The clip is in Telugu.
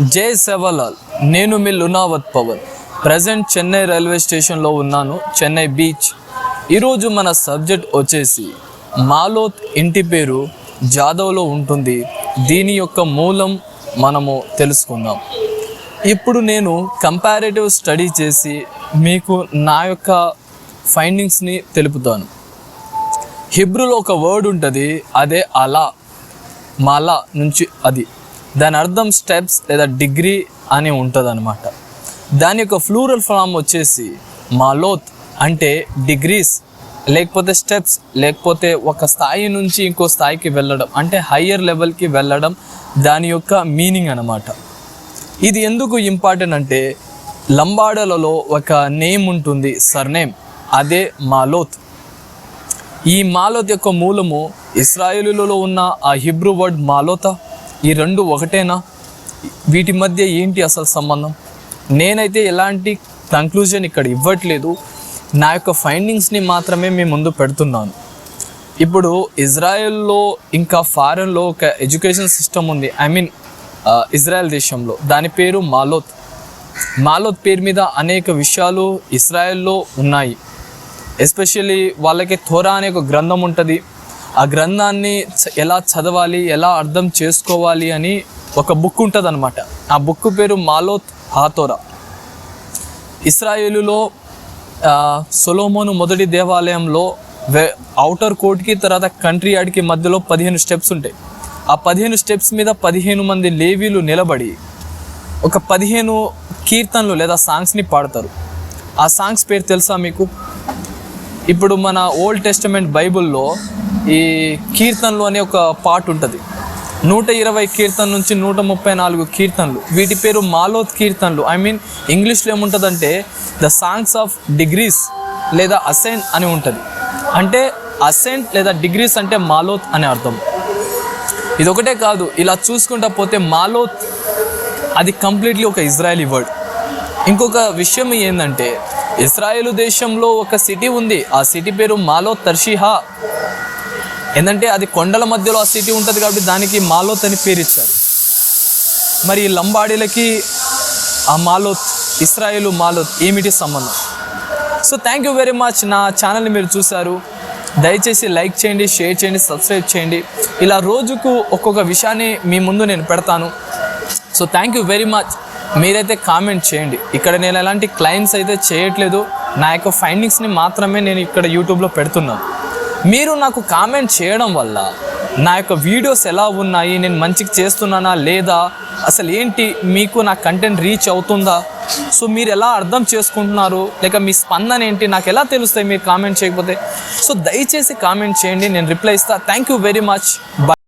జై సేవలాల్ నేను మీ లునావత్ పవన్. ప్రజెంట్ చెన్నై రైల్వే స్టేషన్లో ఉన్నాను చెన్నై బీచ్. ఈరోజు మన సబ్జెక్ట్ వచ్చేసి మాలోత్ ఇంటి పేరు జాదవ్లో ఉంటుంది. దీని యొక్క మూలం మనము తెలుసుకుందాం. ఇప్పుడు నేను కంపారేటివ్ స్టడీ చేసి మీకు నా యొక్క ఫైండింగ్స్ని తెలుపుతాను. హిబ్రూలో ఒక వర్డ్ ఉంటుంది అదే అలా మాలా నుంచి అది. దాని అర్థం స్టెప్స్ లేదా డిగ్రీ అని ఉంటుంది అనమాట దాని యొక్క ఫ్లూరల్ ఫామ్ వచ్చేసి మాలోత్ అంటే డిగ్రీస్ లేకపోతే స్టెప్స్ లేకపోతే ఒక స్థాయి నుంచి ఇంకో స్థాయికి వెళ్ళడం అంటే హయ్యర్ లెవెల్కి వెళ్ళడం దాని యొక్క మీనింగ్ అనమాట ఇది ఎందుకు ఇంపార్టెంట్ అంటే లంబాడలలో ఒక నేమ్ ఉంటుంది సర్నేమ్. అదే మాలోత్ ఈ మాలోత్ యొక్క మూలము ఇస్రాయేలులలో ఉన్న ఆ హిబ్రూ వర్డ్ మాలోత ఈ రెండు ఒకటేనా? వీటి మధ్య ఏంటి అసలు సంబంధం? నేనైతే ఎలాంటి కంక్లూజన్ ఇక్కడ ఇవ్వట్లేదు. నా యొక్క ఫైండింగ్స్ని మాత్రమే మీ ముందు పెడుతున్నాను. ఇప్పుడు ఇజ్రాయెల్లో ఇంకా ఫారెన్లో ఒక ఎడ్యుకేషన్ సిస్టమ్ ఉంది. ఐ మీన్ ఇజ్రాయెల్ దేశంలో. దాని పేరు మాలోత్. మాలోత్ పేరు మీద అనేక విషయాలు ఇస్రాయెల్లో ఉన్నాయి. ఎస్పెషల్లీ వాళ్ళకి థోరా అనే ఒక గ్రంథం ఉంటుంది. ఆ గ్రంథాన్ని చ- ఎలా చదవాలి ఎలా అర్థం చేసుకోవాలి అని ఒక బుక్ ఉంటుంది అనమాట ఆ బుక్ పేరు మాలోత్ హాతోరా. ఇస్రాయేలులో సొలోమోను మొదటి దేవాలయంలో వె అవుటర్ కోర్ట్కి తర్వాత కంట్రీ యార్డ్కి మధ్యలో పదిహేను స్టెప్స్ ఉంటాయి. ఆ పదిహేను స్టెప్స్ మీద పదిహేను మంది లేవీలు నిలబడి ఒక పదిహేను కీర్తనలు లేదా సాంగ్స్ని పాడతారు. ఆ సాంగ్స్ పేరు తెలుసా మీకు? ఇప్పుడు మన ఓల్డ్ టెస్టమెంట్ బైబిల్లో ఈ కీర్తనలు అనే ఒక పార్ట్ ఉంటుంది. నూట ఇరవై కీర్తన నుంచి నూట ముప్పై నాలుగు కీర్తనలు. వీటి పేరు మాలోత్ కీర్తనలు. ఐ మీన్ ఇంగ్లీష్లో ఏముంటుందంటే ద సాంగ్స్ ఆఫ్ డిగ్రీస్ లేదా అసెంట్ అని ఉంటుంది. అంటే అసెంట్ లేదా డిగ్రీస్ అంటే మాలోత్ అనే అర్థం. ఇది ఒకటే కాదు ఇలా చూసుకుంటా పోతే మాలోత్ అది కంప్లీట్లీ ఒక ఇజ్రాయలీ వర్డ్ ఇంకొక విషయం ఏంటంటే ఇస్రాయేల్ దేశంలో ఒక సిటీ ఉంది. ఆ సిటీ పేరు మాలోత్ తర్షిహా. ఏంటంటే అది కొండల మధ్యలో ఆ సిటీ ఉంటుంది కాబట్టి దానికి మాలోత్ అని పేరు ఇచ్చారు. మరి ఈ లంబాడీలకి ఆ మాలోత్ ఇస్రాయేలు మాలోత్ ఏమిటి సంబంధం? So thank you very much నా ఛానల్ని మీరు చూశారు. దయచేసి లైక్ చేయండి షేర్ చేయండి సబ్స్క్రైబ్ చేయండి. ఇలా రోజుకు ఒక్కొక్క విషయాన్ని మీ ముందు నేను పెడతాను. So thank you very much మీరైతే కామెంట్ చేయండి. ఇక్కడ నేను ఎలాంటి క్లైమ్స్ అయితే చేయట్లేదు. నా యొక్క ఫైండింగ్స్ని మాత్రమే నేను ఇక్కడ యూట్యూబ్లో పెడుతున్నాను. మీరు నాకు కామెంట్ చేయడం వల్ల నా యొక్క వీడియోస్ ఎలా ఉన్నాయి? నేను మంచిగా చేస్తున్నానా లేదా? అసలు ఏంటి? మీకు నా కంటెంట్ రీచ్ అవుతుందా? సో మీరు ఎలా అర్థం చేసుకుంటున్నారు? లేక మీ స్పందన ఏంటి? నాకు ఎలా తెలుస్తాయి? మీరు కామెంట్ చేయకపోతే? సో దయచేసి కామెంట్ చేయండి. నేను రిప్లై ఇస్తాను థ్యాంక్ యూ వెరీ మచ్